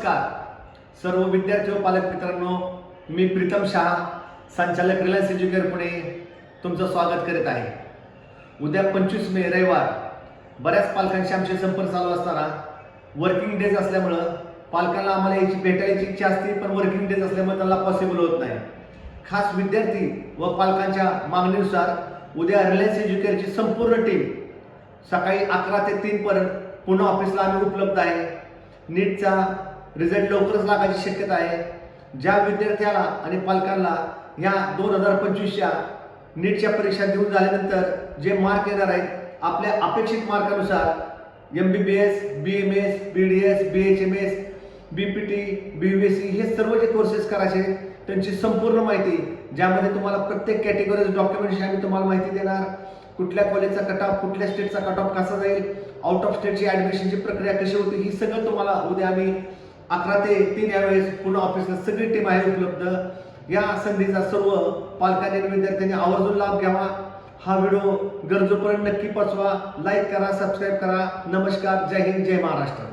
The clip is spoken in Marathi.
नमस्कार. सर्व विद्यार्थी व पालक मित्रांनो मी प्रीतम शहा संचालक रिलायन्स एज्युकेअर पुणे तुमचं स्वागत करीत आहे. उद्या पंचवीस मे रविवार. बऱ्याच पालकांशी आमचे संपर्क चालू असताना वर्किंग डेज असल्यामुळं पालकांना आम्हाला याची भेटायची इच्छा असते पण वर्किंग डेज असल्यामुळे त्यांना पॉसिबल होत नाही. खास विद्यार्थी व पालकांच्या मागणीनुसार उद्या रिलायन्स एज्युकेअरची संपूर्ण टीम सकाळी अकरा ते तीनपर्यंत पुन्हा ऑफिसला आम्ही उपलब्ध आहे. नीटचा रिझल्ट लवकरच लागायची शक्यता आहे. ज्या विद्यार्थ्याला आणि पालकांना ह्या दोन हजार पंचवीसच्या नीटच्या परीक्षा देऊन झाल्यानंतर जे मार्क येणार आहेत आपल्या अपेक्षित मार्कानुसार M B B S B M S B D S B H M S B P T B U S C हे सर्व जे कोर्सेस करायचे त्यांची संपूर्ण माहिती ज्यामध्ये तुम्हाला प्रत्येक कॅटेगरीज डॉक्युमेंटची आम्ही तुम्हाला माहिती देणार. कुठल्या कॉलेजचा कट ऑफ कुठल्या स्टेटचा कट ऑफ कसा जाईल आउट ऑफ स्टेटची ॲडमिशनची प्रक्रिया कशी होती ही सगळं तुम्हाला उद्या आम्ही अकरा ते तीन यावेळेस पूर्ण ऑफिसला सगळी टीम आहे उपलब्ध. या संधीचा सर्व पालकांनी आणि विद्यार्थ्यांनी आवर्जून लाभ घ्यावा. हा व्हिडिओ गरजूपर्यंत नक्की पोचवा लाईक करा सबस्क्राईब करा. नमस्कार. जय हिंद जय महाराष्ट्र.